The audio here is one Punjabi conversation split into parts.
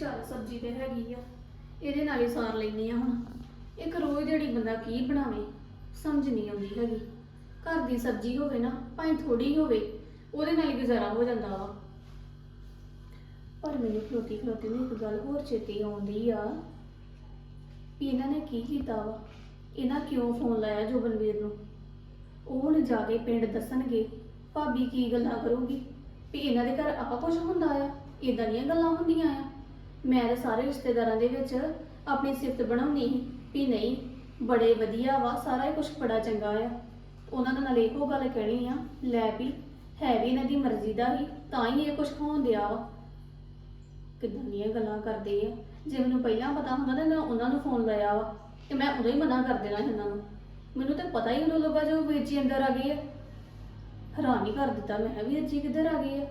ਚੱਲ ਸਬਜ਼ੀ ਤੇ ਹੈਗੀ ਆ। ਇਹਦੇ ਨਾਲ ਹੀ ਸਾਰ ਲੈਣੀ ਆ ਹੁਣ। ਇੱਕ ਰੋਜ਼ ਜਿਹੜੀ ਬੰਦਾ ਕੀ ਬਣਾਵੇ, ਸਮਝ ਨਹੀਂ ਆਉਂਦੀ ਹੈਗੀ। ਘਰ ਦੀ ਸਬਜ਼ੀ ਹੋਵੇ ਨਾ, ਭਾਵੇਂ ਥੋੜੀ ਹੋਵੇ, ਉਹਦੇ ਨਾਲ ਹੀ ਗੁਜ਼ਾਰਾ ਹੋ ਜਾਂਦਾ ਵਾ। ਪਰ ਮੈਨੂੰ ਖਲੋਤੀ ਖਲੋਤੀ ਨੂੰ ਇੱਕ ਗੱਲ ਹੋਰ ਚੇਤੇ ਆਉਂਦੀ ਆ ਵੀ ਇਹਨਾਂ ਨੇ ਕੀ ਕੀਤਾ ਵਾ? ਇਹਨਾਂ ਕਿਉਂ ਫੋਨ ਲਾਇਆ ਜੋਬਨਵੀਰ ਨੂੰ? ਉਹ ਹੁਣ ਜਾ ਕੇ ਪਿੰਡ ਦੱਸਣਗੇ, ਭਾਬੀ ਕੀ ਗੱਲਾਂ ਕਰੂਗੀ? ਵੀ ਇਹਨਾਂ ਦੇ ਘਰ ਆਪਾਂ ਕੁਝ ਹੁੰਦਾ ਆ ਇਦਾਂ ਦੀਆਂ ਗੱਲਾਂ ਹੁੰਦੀਆਂ ਆ। ਮੈਂ ਤਾਂ ਸਾਰੇ ਰਿਸ਼ਤੇਦਾਰਾਂ ਦੇ ਵਿੱਚ ਆਪਣੀ ਸਿਫਤ ਬਣਾਉਣੀ ਸੀ ਵੀ ਨਹੀਂ, ਬੜੇ ਵਧੀਆ ਵਾ, ਸਾਰਾ ਹੀ ਕੁਝ ਬੜਾ ਚੰਗਾ ਆ। ਉਹਨਾਂ ਦੇ ਨਾਲ ਇਹੋ ਗੱਲ ਕਹਿਣੀ ਆ, ਲੈ ਵੀ, ਹੈ ਵੀ ਇਹਨਾਂ ਦੀ ਮਰਜ਼ੀ ਦਾ ਹੀ, ਤਾਂ ਹੀ ਇਹ ਕੁਝ ਹੋਣ ਦਿਆ ਵਾ। ਕਿੱਦਾਂ ਦੀਆਂ ਗੱਲਾਂ ਕਰਦੇ ਆ। ਜੇ ਮੈਨੂੰ ਪਹਿਲਾਂ ਪਤਾ ਹੁੰਦਾ ਤਾਂ ਮੈਂ ਉਹਨਾਂ ਨੂੰ ਫੋਨ ਲਾਇਆ ਵਾ, ਤੇ ਮੈਂ ਉਦੋਂ ਹੀ ਮਨਾ ਕਰ ਦੇਣਾ ਸੀ ਇਹਨਾਂ ਨੂੰ। ਮੈਨੂੰ ਤਾਂ ਪਤਾ ਹੀ ਉਹਨਾਂ ਲੋਕਾਂ ਜੋ ਵੀਰ ਜੀ ਅੰਦਰ ਆ ਗਏ ਆ। ਹੈਰਾਨ ਹੀ ਕਰ ਦਿੱਤਾ, ਮੈਂ ਵੀ ਵੀਰ ਜੀ ਕਿੱਧਰ ਆ ਗਈ ਆ?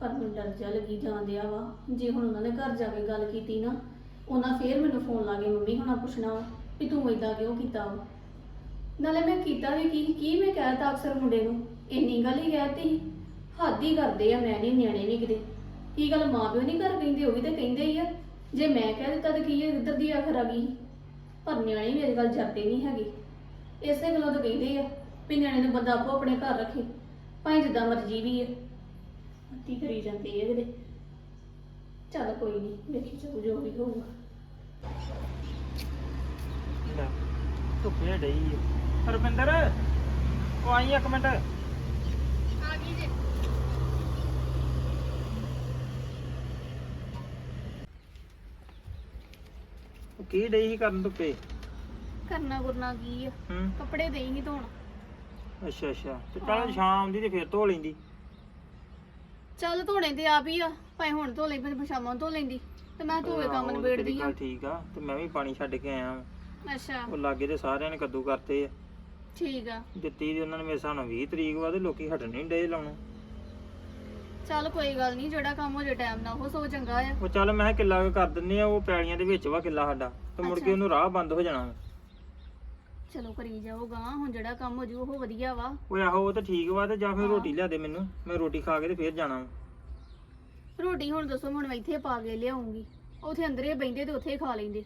ਪਰ ਮੈਨੂੰ ਡਰ ਜਿਹਾ ਲੱਗੀ ਜਾਂਦਿਆ ਵਾ। ਜੇ ਹੁਣ ਉਹਨਾਂ ਨੇ ਘਰ ਜਾ ਕੇ ਗੱਲ ਕੀਤੀ ਨਾ, ਉਹਨਾਂ ਫੇਰ ਮੈਨੂੰ ਫੋਨ ਲਾ ਕੇ ਮੰਮੀ ਹੁਣਾਂ ਪੁੱਛਣਾ ਵਾ ਵੀ ਤੂੰ ਏਦਾਂ ਕਿਉਂ ਕੀਤਾ ਵਾ। ਨਾਲੇ ਮੈਂ ਕੀਤਾ ਵੀ ਕੀ ਕੀ ਮੈਂ ਕਹਿਤਾ ਅਕਸਰ ਮੁੰਡੇ ਨੂੰ? ਇੰਨੀ ਗੱਲ ਹੀ ਕਹਿਤੀ ਹੱਦ ਹੀ ਕਰਦੇ ਆ, ਮੈਂ ਨਹੀਂ ਨਿਆਣੇ ਨਹੀਂ ਕਿਤੇ। ਕੀ ਗੱਲ ਮਾਂ ਪਿਓ ਨਹੀਂ ਘਰ ਕਹਿੰਦੇ ਉਹ ਵੀ ਤਾਂ ਕਹਿੰਦੇ ਹੀ ਆ। ਜੇ ਮੈਂ ਕਹਿ ਦਿੱਤਾ ਤਾਂ ਕੀ ਇੱਧਰ ਦੀ ਆਖਰ ਆ ਗਈ? ਪਰ ਨਿਆਣੇ ਵੀ ਅੱਜ ਕੱਲ੍ਹ ਜਾਂਦੇ ਨਹੀਂ ਹੈਗੇ। ਇਸੇ ਗੱਲੋਂ ਤਾਂ ਕਹਿੰਦੇ ਆ ਵੀ ਨਿਆਣੇ ਨੂੰ ਬੰਦਾ ਆਪੋ ਆਪਣੇ ਘਰ ਰੱਖੇ, ਭਾਵੇਂ ਜਿੱਦਾਂ ਮਰਜ਼ੀ ਵੀ ਹੈ ਅੱਤੀ ਕਰੀ ਜਾਂਦੇ ਆ ਕਿਤੇ। ਚੱਲ ਕੋਈ ਨਹੀਂ ਵੇਖੀ ਚੱਲ ਜੋ ਵੀ ਹੋਊਗਾ। ਲੈ ਧੁੱਪੇ ਡਈ ਆ। ਰੁਪਿੰਦਰ ਉਹ ਆਈ ਇੱਕ ਮਿੰਟ। ਆ ਗਈ ਜੇ। ਉਹ ਕੀ ਡਈ ਸੀ ਕਰਨ ਧੁੱਪੇ? ਕਰਨਾ ਗੁਰਨਾ ਕੀ ਆ? ਹੂੰ। ਕੱਪੜੇ ਦੇਈ ਹੀ ਧੋਣ। ਅੱਛਾ ਅੱਛਾ। ਤੇ ਹਾਂ। ਚੱਲ ਸ਼ਾਮ ਦੀ ਤੇ ਫਿਰ ਧੋ ਲੈਂਦੀ। ਚੱਲ ਧੋਣੇ ਤੇ ਆਪ ਹੀ ਆ ਭਾਵੇਂ ਹੁਣ ਧੋ ਲਈ ਭਾਵੇਂ ਸ਼ਾਮਾਂ ਨੂੰ ਧੋ ਲੈਂਦੀ। ਤੇ ਮੈਂ ਧੋ ਕੇ ਕੰਮ ਆਹੋ, ਨਿਬੇੜਦੀ ਤੇਰੀ ਆ ਗੱਲ ਠੀਕ ਆ ਤੇ ਮੈਂ ਵੀ ਪਾਣੀ ਛੱਡ ਕੇ ਆਇਆ। ਅੱਛਾ। ਉਹ ਲਾਗੇ ਤੇ ਸਾਰਿਆਂ ਨੇ ਕੱਦੂ ਕਰਤੇ ਆ। ਠੀਕ ਆ। ਦਿੱਤੀ ਦੀ ਉਹਨਾਂ ਨੇ ਮੇਰੇ ਹਿਸਾਬ ਨਾਲ 20 ਤਰੀਕ ਵਾ ਤੇ ਲੋਕੀ ਹਟਣ ਨਹੀਂ ਡੇ ਲਾਉਣ। ਚੱਲ ਕੋਈ ਗੱਲ ਨਹੀਂ ਜਿਹੜਾ ਕੰਮ ਹੋ ਜੇ ਟਾਈਮ ਨਾਲ ਉਹ ਸੋ ਚੰਗਾ ਆ। ਉਹ ਚੱਲ ਮੈਂ ਕਿਹਾ ਕਿੱਲਾ ਕੁ ਕਰ ਦਿੰਨੇ ਆ ਉਹ ਪੈਲੀਆਂ ਦੇ ਵਿੱਚ ਵਾ ਕਿੱਲਾ ਸਾਡਾ। ਤੇ ਮੁੜ ਕੇ ਅੱਛਾ। ਉਹਨੂੰ ਰਾਹ ਬੰਦ ਹੋ ਜਾਣਾ ਵਾ। ਚਲੋ ਕਰੀ ਜਾਊਗਾ ਹੁਣ ਜਿਹੜਾ ਕੰਮ ਹੋ ਜੂ ਉਹ ਵਧੀਆ ਵਾ। ਓਏ ਆਹੋ ਉਹ ਤਾਂ ਠੀਕ ਵਾ ਤੇ ਜਾਂ ਫਿਰ। ਰੋਟੀ ਲਿਆ ਦੇ ਮੈਨੂੰ। ਮੈਂ ਰੋਟੀ ਖਾ ਕੇ ਤੇ ਫਿਰ ਜਾਣਾ ਵਾ। ਰੋਟੀ ਹੁਣ ਦੱਸੋ ਹੁਣ ਮੈਂ ਇੱਥੇ ਪਾ ਕੇ ਲਿਆਉਂਗੀ। ਉਥੇ ਅੰਦਰੇ ਬੈਂਦੇ ਤੇ ਉੱਥੇ ਹੀ ਖਾ ਲੈਂਦੇ।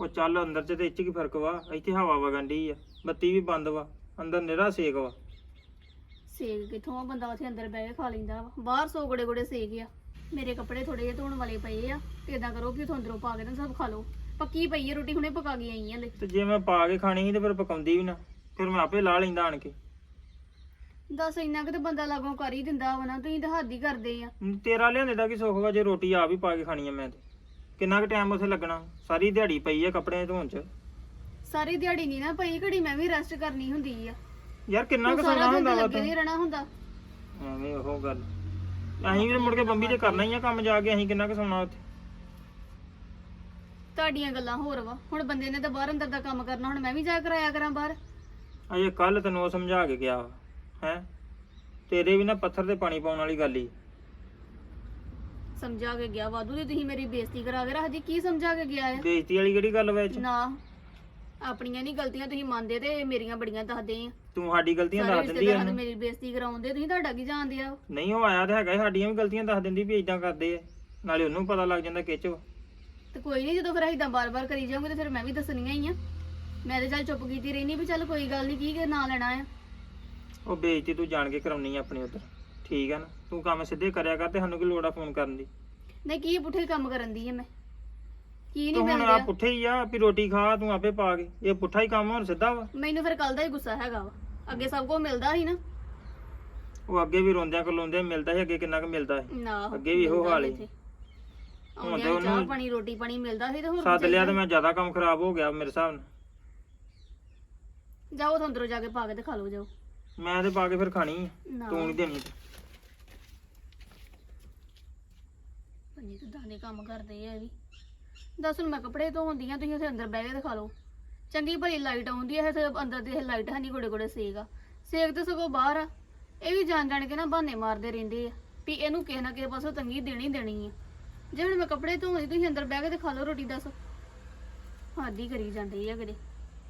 ਉਹ ਚੱਲ ਅੰਦਰ ਚ ਤੇ ਇੱਥੇ ਕੀ ਫ਼ਰਕ ਵਾ? ਇੱਥੇ ਹਵਾ ਵਗਣ ਡਈ ਆ। ਬੱਤੀ ਵੀ ਬੰਦ ਵਾ। ਅੰਦਰ ਨਿਹਰਾ ਸੇਕ ਵਾ। ਸੇਕ ਕਿੱਥੋਂ ਬੰਦਾ ਉੱਥੇ ਅੰਦਰ ਬਹਿ ਕੇ ਖਾ ਲੈਂਦਾ ਵਾ। ਬਾਹਰ ਸੋ ਗੜੇ ਗੜੇ ਸੇਕ ਆ। ਮੇਰੇ ਕੱਪੜੇ ਥੋੜੇ ਜਿਹੇ ਧੋਣ ਵਾਲੇ ਪਏ ਆ। ਤੇ ਇਦਾਂ ਕਰੋ ਕਿ ਉਥੋਂ ਅੰਦਰੋਂ ਪਾ ਕੇ ਤੇ ਸਭ ਖਾ ਲਓ। ਪੱਕੀ ਪਈ ਆ ਰੋਟੀ ਹੁਣੇ ਪਕਾ ਕੇ ਆਈ ਆ ਲੈ। ਤੇ ਜੇ ਮੈਂ ਪਾ ਕੇ ਖਾਣੀ ਸੀ ਤੇ ਫਿਰ ਪਕਾਉਂਦੀ ਵੀ ਨਾ ਫਿਰ ਮੈਂ ਆਪੇ ਲਾ ਲੈਂਦਾ ਆਣ ਕੇ। ਦੱਸ ਇੰਨਾ ਕਿ ਤੇ ਬੰਦਾ ਲਾਗੋਂ ਕਰ ਹੀ ਦਿੰਦਾ ਵਾ ਨਾ ਤੁਸੀਂ ਤਾਂ ਹੱਦ ਹੀ ਕਰਦੇ ਆ। ਤੇਰਾ ਲਿਆਂਦੇ ਦਾ ਕੀ ਸੁੱਖ ਵਾ ਜੇ ਰੋਟੀ ਆਪ ਹੀ ਪਾ ਕੇ ਖਾਣੀ ਆ ਮੈਂ ਤੇ। ਕਿੰਨਾ ਕੁ ਟਾਈਮ ਉੱਥੇ ਲੱਗਣਾ? ਸਾਰੀ ਦਿਹਾੜੀ ਪਈ ਆ ਕੱਪੜੇ ਧੋਣ ਚ। ਸਾਰੀ ਦਿਹਾੜੀ ਨਹੀਂ ਨਾ ਪਈ ਘੜੀ ਮੈਂ ਵੀ ਰੈਸਟ ਕਰਨੀ ਹੁੰਦੀ ਆ। ਯਾਰ ਕਿੰਨਾ ਕੁ ਸੌਣਾ ਹੁੰਦਾ ਵਾ ਲੱਗੇ ਤੂੰ ਨਹੀਂ ਰਹਿਣਾ ਹੁੰਦਾ। ਐਵੇਂ ਉਹ ਗੱਲ। ਅਸੀਂ ਵੀ ਮੁੜ ਕੇ ਬੰਬੀ ਤੇ ਕਰਨਾ ਹੀ ਆ ਕੰਮ ਜਾ ਕੇ ਅਸੀਂ ਕਿੰਨਾ ਕੁ ਸੌਣਾ ਉੱਥੇ। ਤੁਹਾਡੀਆਂ ਗੱਲਾਂ ਹੋਰ ਵਾ। ਹੁਣ ਬੰਦੇ ਨੇ ਤਾਂ ਬਾਹਰ ਅੰਦਰ ਦਾ ਕੰਮ ਕਰਨਾ ਹੁਣ ਮੈਂ ਵੀ ਜਾ ਕਰਾਇਆ ਕਰਾਂ ਬਾਹਰ। ਅਜੇ ਕੱਲ ਤੈਨੂੰ ਉਹ ਸਮਝਾ ਕੇ ਗਿਆ ਹੈ? ਤੇਰੇ ਵੀ ਨਾ ਪੱਥਰ ਤੇ ਪਾਣੀ ਪਾਉਣ ਵਾਲੀ ਗੱਲ ਹੀ ਸਮਝਾ ਕੇ ਗਿਆ ਵਾਧੂ ਦੀ ਤੁਸੀਂ ਮੇਰੀ ਬੇਇੱਜ਼ਤੀ ਕਰਾ ਕੇ ਰੱਖਦੀ ਕੀ ਸਮਝਾ ਕੇ ਗਿਆ ਆ? ਬੇਇੱਜ਼ਤੀ ਵਾਲੀ ਕਿਹੜੀ ਗੱਲ ਵਾ ਇਹ ਚ? ਨਾ ਆਪਣੀਆਂ ਨਹੀਂ ਗਲਤੀਆਂ ਤੁਸੀਂ ਮੰਨਦੇ ਤੇ ਮੇਰੀਆਂ ਬੜੀਆਂ ਦੱਸਦੇ ਆ। ਤੂੰ ਸਾਡੀ ਗਲਤੀਆਂ ਸਾਰੇ ਦੱਸ ਦਿੰਦੀ ਆ ਰਿਸ਼ਤੇਦਾਰਾਂ ਨੂੰ ਉਹਨੂੰ। ਮੇਰੀ ਬੇਇੱਜ਼ਤੀ ਕਰਾਉਂਦੇ ਤੁਸੀਂ ਤੁਹਾਡਾ ਕੀ ਜਾਣਦੇ ਆ? ਨਹੀਂ ਉਹ ਆਇਆ ਤਾਂ ਹੈਗਾ ਸੀ, ਸਾਡੀਆਂ ਵੀ ਗਲਤੀਆਂ ਦੱਸ ਦਿੰਦੀ ਵੀ ਇਦਾਂ ਕਰਦੇ ਆ। ਨਾਲੇ ਉਹਨੂੰ ਪਤਾ ਲੱਗ ਜਾਂਦਾ ਕਿਚ ਤੇ ਕੋਈ ਨਹੀਂ ਜਦੋਂ ਫਿਰ ਇਦਾਂ ਬਾਰ-ਬਾਰ ਕਰੀ ਜਾਓਗੇ ਤੇ ਫਿਰ ਮੈਂ ਵੀ ਦੱਸਣੀਆਂ ਹੀ ਆ। ਮੈਂ ਤੇ ਚੱਲ ਚੁੱਪ ਕੀਤੀ ਰਹਿਣੀ ਵੀ ਚੱਲ ਕੋਈ ਗੱਲ ਨਹੀਂ ਕੀ ਕਿ ਨਾਂ ਲੈਣਾ ਆ। ਉਹ ਬੇਇੱਜ਼ਤੀ ਤੂੰ ਜਾਣ ਕੇ ਕਰਾਉਣੀ ਆ ਆਪਣੀ ਉੱਧਰ। ਠੀਕ ਆ ਨਾ? ਤੂੰ ਕੰਮ ਸਿੱਧੇ ਕਰਿਆ ਕਰ ਤੇ ਸਾਨੂੰ ਕੀ ਲੋੜ ਆ ਫੋਨ ਕਰਨ ਦੀ? ਨਹੀਂ ਕੀ ਪੁੱਠੇ ਕੰਮ ਕਰਨ ਦੀ ਆ ਮੈਂ? ਕੀ ਤੂੰ ਨਹੀਂ ਹੁਣ ਆ ਪੁੱਠੇ ਹੀ ਆ ਵੀ ਰੋਟੀ ਖਾ ਤੂੰ ਆਪੇ ਪਾ ਕੇ। ਇਹ ਪੁੱਠਾ ਹੀ ਕੰਮ ਹੋਰ ਸਿੱਧਾ ਵਾ। ਮੈਨੂੰ ਫਿਰ ਕੱਲ ਦਾ ਹੀ ਗੁੱਸਾ ਹੈਗਾ ਵਾ। ਅੱਗੇ ਸਭ ਕੁਝ ਮਿਲਦਾ ਸੀ ਨਾ। ਉਹ ਅੱਗੇ ਵੀ ਰੋਂਦਿਆਂ ਕਲੋਂਦਿਆਂ ਮਿਲਦਾ ਸੀ ਅੱਗੇ ਕਿੰਨਾ ਕੁ ਮਿਲਦਾ ਸੀ। ਨਾ ਅੱਗੇ ਵੀ ਇਹੋ ਹਾਲ ਹੀ। ਇੱਥੇ। ਹੁਣ ਆਉਂਦਿਆਂ ਉਹਨੂੰ ਪਾਣੀ ਰੋਟੀ ਪਾਣੀ ਮਿਲਦਾ ਸੀ ਤੇ ਹੋਰ ਸੱਦ ਕੀ ਲਿਆ ਤੇ ਚਾਹੀਦਾ? ਮੈਂ ਜ਼ਿਆਦਾ ਕੰਮ ਖਰਾਬ ਹੋ ਗਿਆ ਮੇਰੇ ਹਿਸਾਬ ਨਾਲ। ਜਾਓ ਉਥੋਂ ਅੰਦਰੋਂ ਜਾ ਕੇ ਪਾ ਕੇ ਤੇ ਖਾ ਲਓ ਜਾਓ। ਮੈਂ ਤੇ ਪਾ ਕੇ ਫਿਰ ਖਾਣੀ ਆ। ਨਾ। ਤੂੰ ਨਹੀਂ ਦੇਣੀ ਤੇ। ਪੰਨੀ ਕਿਦਾਂ ਦੇ ਕੰਮ ਕਰਦੇ ਆ ਇਹ ਵੀ। ਦੱਸ ਹੁਣ ਮੈਂ ਕੱਪੜੇ ਧੋਉਂਦੀ ਆ ਤੁਸੀਂ ਉੱਥੇ ਅੰਦਰ ਬਹਿ ਕੇ ਤੇ ਖਾ ਲਓ। ਚੰਗੀ ਭਲੀ ਲਾਈਟ ਆਉਂਦੀ ਹੈ ਤੇ ਅੰਦਰ ਦੇ ਲਾਈਟ ਹੈ ਨਹੀਂ ਗੋੜੇ ਗੋੜੇ ਸੇਕ ਆ। ਸੇਕ ਤੇ ਸਗੋਂ ਬਾਹਰ ਆ। ਇਹ ਵੀ ਜਾਣ ਜਾਣ ਕੇ ਨਾ ਬਹਾਨੇ ਮਾਰਦੇ ਰਹਿੰਦੇ ਆ ਵੀ ਇਹਨੂੰ ਕਿਸੇ ਨਾ ਕਿਸੇ ਪਾਸੋਂ ਤੰਗੀ ਦੇਣੀ ਦੇਣੀ ਆ। ਜੇ ਹੁਣ ਮੈਂ ਕੱਪੜੇ ਧੋਉਂਦੀ ਤੁਸੀਂ ਅੰਦਰ ਬਹਿ ਕੇ ਤੇ ਖਾ ਲਓ ਰੋਟੀ ਦੱਸ। ਹਾਦੀ ਕਰੀ ਜਾਂਦੀ ਆ ਕਿਤੇ।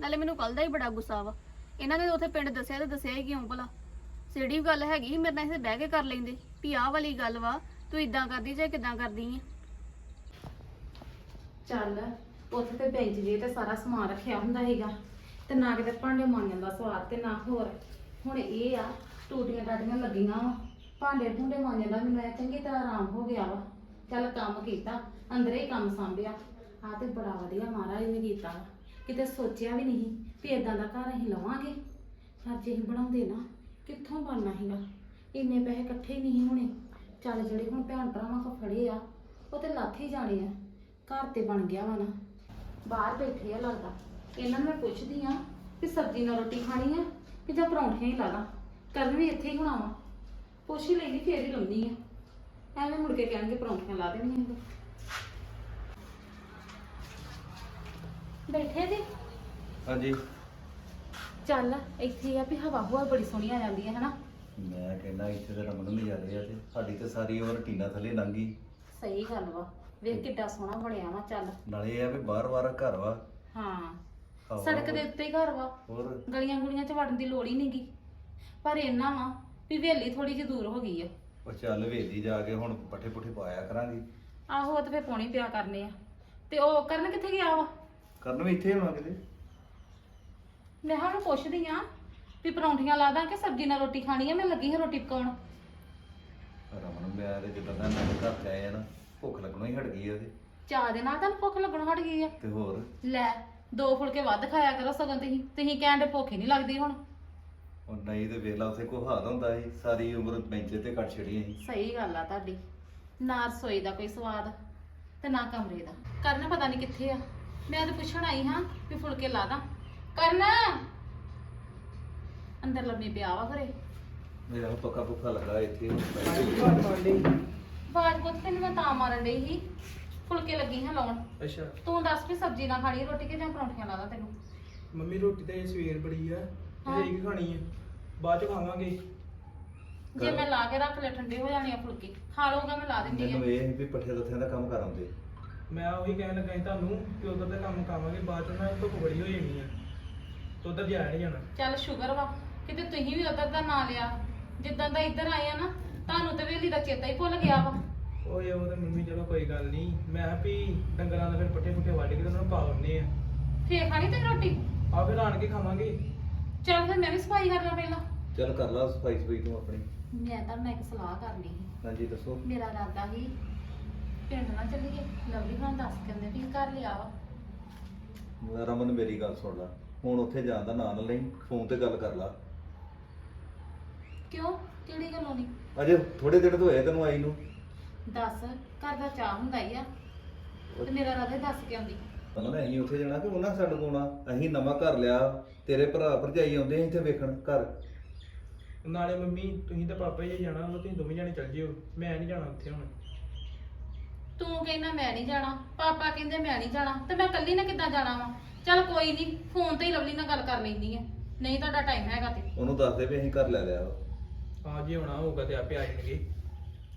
ਨਾਲੇ ਮੈਨੂੰ ਕੱਲ ਦਾ ਹੀ ਬੜਾ ਗੁੱਸਾ ਵਾ। ਇਹਨਾਂ ਨੇ ਉੱਥੇ ਪਿੰਡ ਦੱਸਿਆ ਤੇ ਦੱਸਿਆ ਹੀ ਕਿਉਂ ਭਲਾ? ਜਿਹੜੀ ਗੱਲ ਹੈਗੀ ਸੀ, ਮੇਰੇ ਨਾਲ ਇੱਥੇ ਬਹਿ ਕੇ ਕਰ ਲੈਂਦੇ। ਵੀ ਆਹ ਵਾਲੀ ਗੱਲ ਵਾ ਤੂੰ ਇਦਾਂ ਕਰਦੀ ਚਾਹੇ ਕਿਦਾਂ ਕਰਦੀ ਆ? ਚੱਲ ਉੱਥੇ ਤੇ ਬੈਂਚ ਜੇ ਤੇ ਸਾਰਾ ਸਮਾਨ ਰੱਖਿਆ ਹੁੰਦਾ ਹੈਗਾ ਤੇ ਨਾ ਕਿਤੇ ਭਾਂਡੇ ਮਾਂਜਣ ਦਾ ਸਵਾਦ ਤੇ ਨਾ ਹੋਰ। ਹੁਣ ਇਹ ਆ ਟੂਟੀਆਂ ਟਾਟੀਆਂ ਲੱਗੀਆਂ ਵਾ। ਭਾਂਡੇ ਭੁੰਡੇ ਮਾਂਜਣ ਦਾ ਮੈਨੂੰ ਐ ਚੰਗੀ ਤਰ੍ਹਾਂ ਆਰਾਮ ਹੋ ਗਿਆ ਵਾ। ਚੱਲ ਕੰਮ ਕੀਤਾ, ਅੰਦਰੇ ਹੀ ਕੰਮ ਸੰਭਿਆ। ਆ ਤੇ ਬੜਾ ਵਧੀਆ ਮਹਾਰਾਜ ਨੇ ਕੀਤਾ ਕਿਤੇ ਸੋਚਿਆ ਵੀ ਨਹੀਂ ਵੀ ਇਦਾਂ ਦਾ ਘਰ ਅਸੀਂ ਲਵਾਂਗੇ। ਪਰ ਜੇ ਅਸੀਂ ਬਣਾਉਂਦੇ ਨਾ, ਕਿੱਥੋਂ ਬਣਨਾ ਸੀਗਾ? ਇੰਨੇ ਪੈਸੇ ਇਕੱਠੇ ਹੀ ਨਹੀਂ ਹੋਣੇ। ਚੱਲ ਜਿਹੜੇ ਹੁਣ ਭੈਣ ਭਰਾਵਾਂ ਕੋ ਫੜੇ ਆ, ਉਹ ਤੇ ਲੱਥ ਹੀ ਜਾਣੇ ਆ। ਘਰ ਤੇ ਬਣ ਗਿਆ ਵਾ ਨਾ। ਬਾਹਰ ਬੈਠੇ ਆ ਲੱਗਦਾ। ਇਹਨਾਂ ਨੂੰ ਮੈਂ ਪੁੱਛਦੀ ਆ ਕਿ ਸਬਜ਼ੀ ਨਾਲ ਰੋਟੀ ਖਾਣੀ ਆ ਕਿ ਜਾਂ ਪਰੌਂਠੀਆਂ ਹੀ ਲਾ ਲਾਂ? ਕਰਨ ਵੀ ਇੱਥੇ ਹੀ ਹੋਣਾ ਵਾ। ਪੁੱਛ ਹੀ ਲੈਣੀ ਫੇਰ ਹੀ ਲਾਉਣੀ ਆ। ਐਵੇਂ ਮੁੜ ਕੇ ਕਹਿਣਗੇ ਪਰੌਂਠੀਆਂ ਲਾ ਦੇਣੀਆਂ ਇਹਦੇ। ਬੈਠੇ ਜੀ? ਹਾਂਜੀ। ਚੱਲ ਇੱਥੇ ਆ ਵੀ ਹਵਾ ਹੁਆ ਬੜੀ ਸੋਹਣੀ ਆ ਜਾਂਦੀ ਹੈ ਹਨਾ? ਮੈਂ ਕਹਿੰਦਾ ਇੱਥੇ ਤਾਂ ਰਮਨ ਨਜ਼ਾਰੇ ਆ ਤੇ ਸਾਡੀ ਤੇ ਸਾਰੀ ਉਮਰ ਟੀਨਾ ਥੱਲੇ ਲੰਘੀ ਸਹੀ ਗੱਲ ਵਾ। ਵੇਖ ਕਿੱਡਾ ਸੋਹਣਾ ਬਣਿਆ ਵਾ ਚੱਲ। ਨਾਲੇ ਇਹ ਆ ਵੀ ਬਾਰ-ਬਾਰ ਘਰ ਵਾ। ਹਾਂ। ਹਵਾ ਸੜਕ ਦੇ ਉੱਤੇ ਹੀ ਘਰ ਵਾ। ਹੋਰ? ਗਲੀਆਂ ਗੁਲੀਆਂ ਚ ਵੜਨ ਦੀ ਲੋੜ ਹੀ ਨਹੀਂਗੀ ਪਰ ਇੰਨਾ ਵਾ ਵੀ ਵੇਲੀ ਥੋੜੀ ਜਿਹੀ ਦੂਰ ਹੋ ਗਈ ਆ। ਉਹ ਚੱਲ ਵੇਲੀ ਜਾ ਕੇ ਹੁਣ ਪੱਠੇ ਪੁੱਠੇ ਪਾਇਆ ਕਰਾਂਗੇ। ਆਹੋ ਉਹ ਤੇ ਫੇ ਪੌਣੀ ਪਿਆ ਕਰਨੇ ਆ। ਤੇ ਉਹ ਕਰਨ ਕਿੱਥੇ ਗਿਆ ਵਾ? ਕਰਨ ਵੀ ਇੱਥੇ ਹੋਣਾ ਕਿਤੇ। ਮੈਂ ਹਾਂ ਉਹਨੂੰ ਪੁੱਛਦੀ ਆ ਵੀ ਪਰੌਂਠੀਆਂ ਲਾ ਦਾਂ ਕਿ ਸਬਜ਼ੀ ਨਾਲ ਰੋਟੀ ਖਾਣੀ ਆ? ਮੈਂ ਲੱਗੀ ਹਾਂ ਰੋਟੀ ਪਕਾਉਣ। ਰਮਨ ਮੈਂ ਤੇ ਜਦੋਂ ਦਾ ਮੈਂ ਘਰ ਤੇ ਆਇਆ ਨਾ ਭੁੱਖ ਲੱਗਣੋਂ ਹੀ ਹਟ ਗਈ ਆ ਤੇ ਚਾਹ ਦੇ ਨਾਲ ਤੁਹਾਨੂੰ ਭੁੱਖ ਲੱਗਣ ਹਟ ਗਈ ਆ। ਤੇ ਹੋਰ? ਲੈ ਦੋ ਫੁਲਕੇ ਵੱਧ ਖਾਇਆ ਕਰੋ ਸਗੋਂ ਤੁਸੀਂ। ਤੁਸੀਂ ਕਹਿੰਦੇ ਭੁੱਖ ਹੀ ਨਹੀਂ ਲੱਗਦੀ ਹੁਣ। ਉਹ ਨਹੀਂ ਤੇ ਵੇਲਾ ਉਥੇ ਕੋ ਹਾਲ ਹੁੰਦਾ ਸੀ ਸਾਰੀ ਉਮਰ ਬੈਂਚ ਤੇ ਕੱਟ ਛੜੀ ਸੀ ਸਹੀ ਗੱਲ ਆ ਤੁਹਾਡੀ। ਨਾ ਰਸੋਈ ਦਾ ਕੋਈ ਸਵਾਦ ਤੇ ਨਾ ਕਮਰੇ ਦਾ। ਕਰਨ ਪਤਾ ਨਹੀਂ ਕਿੱਥੇ ਆ। ਮੈਂ ਤਾਂ ਪੁੱਛਣ ਆਈ ਹਾਂ ਵੀ ਫੁਲਕੇ ਲਾ ਦਾਂ। ਕਰਨ! ਅੰਦਰ ਲੰਮੇ ਪਿਆ ਵਾ ਘਰੇ। ਮੇਰਾ ਪੱਕਾ ਭੁੱਖਾ ਲੱਗਾ ਇੱਥੇ। ਬਾਜ ਪੁੱਤ ਤੈਨੂੰ ਮੈਂ ਤਾਂ ਮਾਰਨ ਡਈ ਸੀ। ਫੁਲਕੇ ਲੱਗੀ ਹਾਂ ਲਾਉਣ। ਅੱਛਾ। ਤੂੰ ਦੱਸ ਵੀ ਸਬਜ਼ੀ ਨਾਲ ਖਾਣੀ ਰੋਟੀ ਕਿ ਜਾਂ ਪਰੌਂਠੀਆਂ ਲਾ ਦਾਂ ਤੈਨੂੰ? ਮੰਮੀ ਰੋਟੀ ਤਾਂ ਇਹ ਸਵੇਰ ਬੜੀ ਆ। ਹਾਂ। ਇਹ ਕੀ ਖਾਣੀ ਆ। ਬਾਅਦ ਚ ਖਾਵਾਂਗੇ। ਜੇ ਮੈਂ ਲਾ ਕੇ ਰੱਖ ਲੈ ਠੰਡੇ ਹੋ ਜਾਣੇ ਆ ਫੁਲਕੇ ਖਾ ਲਊਗਾ ਮੈਂ ਲਾ ਦਿੰਦੀ ਮੈਨੂੰ ਆ ਇਹ ਸੀ ਵੀ ਪੱਠੇ ਦੱਥਿਆਂ ਦਾ ਕੰਮ ਕਰ ਆਉਂਦੇ ਮੈਂ ਉਹੀ ਕਹਿਣ ਲੱਗਾ ਸੀ ਤੁਹਾਨੂੰ ਕਿ ਉਧਰ ਦਾ ਕੰਮ ਖਾਵਾਂਗੇ ਬਾਅਦ ਚ ਨਾ ਧੁੱਪ ਬੜੀ ਹੋ ਜਾਣੀ ਆ। ਤੇ ਉਧਰ ਜਾਇਆ ਨਹੀਂ ਜਾਣਾ। ਚੱਲ ਸ਼ੁਗਰ ਵਾ ਕਿਤੇ ਤੁਸੀਂ ਵੀ ਉਧਰ ਦਾ ਨਾਂ ਲਿਆ। ਜਿੱਦਾਂ ਦਾ ਇੱਧਰ ਆਏ ਆ ਨਾ ਤੁਹਾਨੂੰ ਤੇ ਵੇਲੀ ਦਾ ਚੇਤਾ ਹੀ ਭੁੱਲ ਗਿਆ ਵਾ। ਓਏ ਉਹ ਤਾਂ ਮੰਮੀ ਚਲੋ ਕੋਈ ਗੱਲ ਨਹੀਂ ਮੈਂ ਕਿਹਾ ਵੀ ਡੰਗਰਾਂ ਦਾ ਫਿਰ ਪੱਠੇ ਪੁੱਠੇ ਵੱਢ ਕੇ ਤੇ ਉਹਨਾਂ ਨੂੰ ਪਾ ਦਿੰਦੇ ਆ। ਫੇਰ ਖਾਣੀ ਤੇ ਰੋਟੀ? ਆ ਫਿਰ ਆਣ ਕੇ ਖਾਵਾਂਗੇ। ਚੱਲ ਫਿਰ ਮੈਂ ਵੀ ਸਫ਼ਾਈ ਕਰ ਲਾਂ ਪਹਿਲਾਂ। ਚੱਲ ਕਰ ਲਾ ਸਫ਼ਾਈ ਸਫ਼ਾਈ ਤੂੰ ਆਪਣੀ। ਮੈਂ ਤਾਂ ਮੈਂ ਇੱਕ ਸਲਾਹ ਕਰਨੀ ਸੀ। ਹਾਂਜੀ ਦੱਸੋ। ਮੇਰਾ ਇਰਾਦਾ ਸੀ ਪਿੰਡ ਨਾ ਚੱਲੀਏ। ਲਵਲੀ ਹਾਂ ਦੱਸ ਕਹਿੰਦੇ ਵੀ ਘਰ ਲਿਆ ਵਾ। ਰਮਨ ਮੇਰੀ ਗੱਲ ਸੁਣ ਲਾ। ਹੁਣ ਉੱਥੇ ਜਾਣ ਦਾ ਨਾਂ ਨਾ ਲਈ ਫੋਨ ਤੇ ਗੱਲ ਕਰ ਲਾ। ਕਿਉਂ? ਕਿਹੜੀ ਗੱਲੋਂ ਨਹੀਂ ਅਜੇ ਥੋੜੇ ਦਿਨ ਤੋਂ ਹੋਏ ਤੈਨੂੰ ਆਈ ਨੂੰ। ਦੱਸ ਘਰ ਦਾ ਚਾਹ ਹੁੰਦਾ ਹੀ ਆ। ਤੇ ਮੇਰਾ ਇਰਾਦਾ ਦੱਸ ਕੇ ਆਉਂਦੀ। ਪਤਾ ਨਾ ਅਸੀਂ ਉੱਥੇ ਜਾਣਾ ਕਿ ਉਹਨਾਂ ਸਾਡੇ ਕੋਲ ਆਉਣਾ ਅਸੀਂ ਨਵਾਂ ਘਰ ਲਿਆ ਤੇਰੇ ਭਰਾ ਭਰਜਾਈ ਆਉਂਦੇ ਇੱਥੇ ਵੇਖਣ ਘਰ। ਨਾਲੇ ਮੰਮੀ ਤੁਸੀਂ ਤਾਂ ਪਾਪਾ ਜੀ ਜਾਣਾ ਉਹ ਤੁਸੀਂ ਦੋਵੇਂ ਜਾਣੇ ਚੱਲ ਜਿਓ। ਮੈਂ ਨਹੀਂ ਜਾਣਾ ਉੱਥੇ ਹੁਣ। ਤੂੰ ਕਹਿੰਦਾ ਮੈਂ ਨਹੀਂ ਜਾਣਾ ਪਾਪਾ ਕਹਿੰਦੇ ਮੈਂ ਨਹੀਂ ਜਾਣਾ ਤੇ ਮੈਂ ਇਕੱਲੀ ਨੇ ਕਿੱਦਾਂ ਜਾਣਾ ਵਾ? ਚੱਲ ਕੋਈ ਨਹੀਂ ਫੋਨ ਤੇ ਹੀ ਲਵਲੀ ਨਾਲ ਗੱਲ ਕਰ ਲੈਂਦੀ ਆ। ਨਹੀਂ ਤੁਹਾਡਾ ਟਾਈਮ ਹੈਗਾ ਤੇ। ਉਹਨੂੰ ਦੱਸ ਦੇ ਵੀ ਅਸੀਂ ਘਰ ਲੈ ਲਿਆ ਵਾ। ਆ ਜੇ ਆਉਣਾ ਹੋਊਗਾ ਤੇ ਆਪੇ ਆ ਜਾਣਗੇ।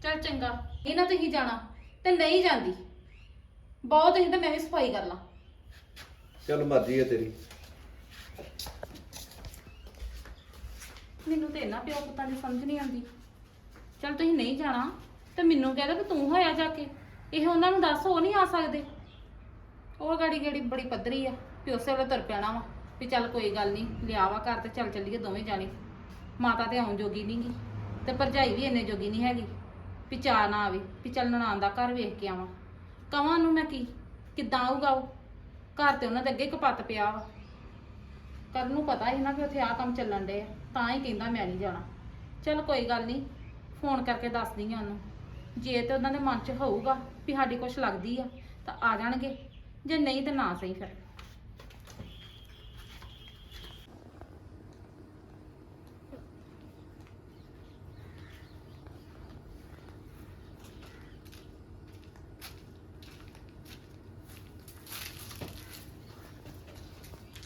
ਚੱਲ ਚੰਗਾ ਇਹ ਨਾ ਤੁਸੀਂ ਜਾਣਾ ਤੇ ਨਹੀਂ ਜਾਂਦੀ। ਬਹੁਤ ਅਸੀਂ ਤਾਂ ਮੈਂ ਵੀ ਸਫ਼ਾਈ ਕਰ ਲਾਂ। ਚੱਲ ਮਰਜ਼ੀ ਹੈ ਤੇਰੀ। ਮੈਨੂੰ ਤੇ ਇਹਨਾਂ ਪਿਓ ਪੁੱਤਾਂ ਦੀ ਸਮਝ ਨਹੀਂ ਆਉਂਦੀ। ਚਲ ਤੁਸੀਂ ਨਹੀਂ ਜਾਣਾ, ਤੇ ਮੈਨੂੰ ਕਹਿ ਦੋ ਕਿ ਤੂੰ ਹੋਇਆ ਜਾ ਕੇ। ਇਹ ਉਹਨਾਂ ਨੂੰ ਦੱਸ, ਉਹ ਨਹੀਂ ਆ ਸਕਦੇ। ਉਹ ਗਾੜੀ ਗਾੜੀ ਬੜੀ ਪੱਧਰੀ ਆ, ਵੀ ਉਸੇ ਵੇਲੇ ਤੁਰ ਪੈਣਾ ਵਾ, ਵੀ ਚੱਲ ਕੋਈ ਗੱਲ ਨਹੀਂ, ਲਿਆ ਵਾ ਘਰ ਤੇ ਚੱਲ ਚੱਲੀਏ ਦੋਵੇਂ ਜਾਣੇ। ਮਾਤਾ ਤੇ ਆਉਣ ਜੋਗੀ ਨਹੀਂਗੀ ਤੇ ਭਰਜਾਈ ਵੀ ਇੰਨੇ ਜੋਗੀ ਨਹੀਂ ਹੈਗੀ, ਵੀ ਚਾਹ ਨਾ ਆਵੇ, ਵੀ ਚੱਲ ਨਨਾਣ ਦਾ ਘਰ ਵੇਖ ਕੇ ਆਵਾਂ। ਕਵਾਂ ਨੂੰ ਮੈਂ ਕੀ, ਕਿੱਦਾਂ ਆਊਗਾ ਉਹ? ਘਰ ਤੇ ਉਹਨਾਂ ਦੇ ਅੱਗੇ ਕਪੱਤ ਪਿਆ ਵਾ। ਕਰਨ ਨੂੰ ਪਤਾ ਸੀ ਨਾ ਕਿ ਉੱਥੇ ਆ ਕੰਮ ਚੱਲਣ ਡੇ ਆ ਤਾਂ ਹੀ ਕਹਿੰਦਾ ਮੈਂ ਨਹੀਂ ਜਾਣਾ। ਚਲ ਕੋਈ ਗੱਲ ਨਹੀਂ, ਫੋਨ ਕਰਕੇ ਦੱਸਦੀ ਆ ਉਹਨੂੰ। ਜੇ ਤੇ ਉਹਨਾਂ ਦੇ ਮਨ 'ਚ ਹੋਊਗਾ ਵੀ ਸਾਡੀ ਕੁਛ ਲੱਗਦੀ ਆ, ਤਾਂ ਆ ਜਾਣਗੇ। ਜੇ ਨਹੀਂ ਤਾਂ ਨਾ ਸਹੀ ਫਿਰ।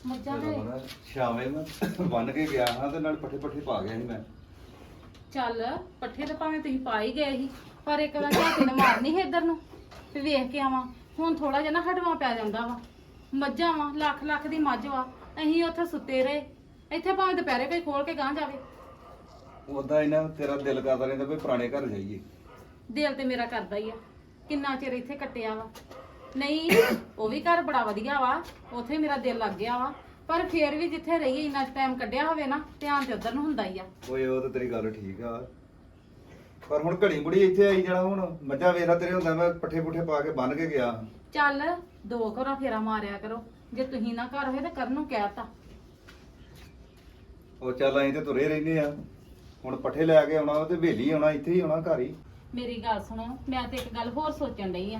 ਮੱਝਾਂ ਦੇ ਰਮਨ ਸ਼ਾਮੇ ਮੈਂ ਬੰਨ ਕੇ ਗਿਆ ਹਾਂ ਤੇ ਨਾਲ ਪੱਠੇ ਪੱਠੇ ਪਾ ਗਿਆ ਸੀ ਮੈਂ। ਚੱਲ ਪੱਠੇ ਤਾਂ ਭਾਵੇਂ ਤੁਸੀਂ ਪਾ ਹੀ ਗਏ ਸੀ ਪਰ ਇੱਕ ਵਾਰ ਝਾਤੀ ਨੇ ਮਾਰਨੀ ਸੀ ਇੱਧਰ ਨੂੰ ਵੀ ਵੇਖ ਕੇ ਆਵਾਂ ਹੁਣ ਥੋੜਾ ਜਿਹਾ ਨਾ ਹਟਵਾ ਪੈ ਜਾਂਦਾ ਵਾ। ਮੱਝਾਂ ਵਾ ਲੱਖ ਲੱਖ ਦੀ ਮੱਝ ਵਾ ਅਸੀਂ ਉੱਥੇ ਸੁੱਤੇ ਰਹੇ ਇੱਥੇ ਭਾਵੇਂ ਦੁਪਹਿਰੇ ਕੋਈ ਖੋਲ ਕੇ ਗਾਂ ਜਾਵੇ। ਉਦਾਂ ਇਹਨਾਂ ਤੇਰਾ ਦਿਲ ਕਰਦਾ ਰਹਿੰਦਾ ਵੀ ਪੁਰਾਣੇ ਘਰ ਜਾਈਏ। ਦਿਲ ਤੇ ਮੇਰਾ ਕਰਦਾ ਹੀ ਆ ਕਿੰਨਾ ਚਿਰ ਇੱਥੇ ਕੱਟਿਆ ਵਾ। ਨਹੀਂ ਉਹ ਵੀ ਘਰ ਬੜਾ ਵਧੀਆ ਵਾ ਉੱਥੇ ਮੇਰਾ ਦਿਲ ਲੱਗ ਗਿਆ ਵਾ। ਪਰ ਫੇਰ ਵੀ ਜਿੱਥੇ ਰਹੀਏ ਇੰਨਾ ਟਾਈਮ ਕੱਢਿਆ ਹੋਵੇ ਨਾ ਧਿਆਨ ਤੇ ਉਧਰ ਨੂੰ ਹੁੰਦਾ ਹੀ ਆ। ਓਏ ਉਹ ਤਾਂ ਤੇਰੀ ਗੱਲ ਠੀਕ ਆ। ਪਰ ਹੁਣ ਘੜੀ ਮੁੜੀ ਇੱਥੇ ਆਈ ਜਾਣਾ ਹੁਣ ਮੱਝਾਂ ਵੇਰਾ ਤੇਰੇ ਹੁੰਦਾ ਮੈਂ ਪੱਠੇ ਪੁੱਠੇ ਪਾ ਕੇ ਬੰਨ ਕੇ ਗਿਆ। ਚੱਲ ਦੋ ਘਰਾਂ ਫੇਰਾ ਮਾਰਿਆ ਕਰੋ। ਜੇ ਤੁਸੀਂ ਨਾ ਘਰ ਹੋਏ ਤਾਂ ਕਰਨ ਨੂੰ ਕਹਿਤਾ ਉਹ ਚੱਲ ਅਸੀਂ ਤੇ ਤੁਰੇ ਰਹਿੰਦੇ ਆ। ਹੁਣ ਪੱਠੇ ਲੈ ਕੇ ਆਉਣਾ ਤੇ ਵੇਲੀ ਆਉਣਾ ਇੱਥੇ ਹੀ ਆਉਣਾ ਘਰ ਹੀ। ਮੇਰੀ ਗੱਲ ਸੁਣੋ ਮੈਂ ਤੇ ਇੱਕ ਗੱਲ ਹੋਰ ਸੋਚਣ ਡਈ ਆ।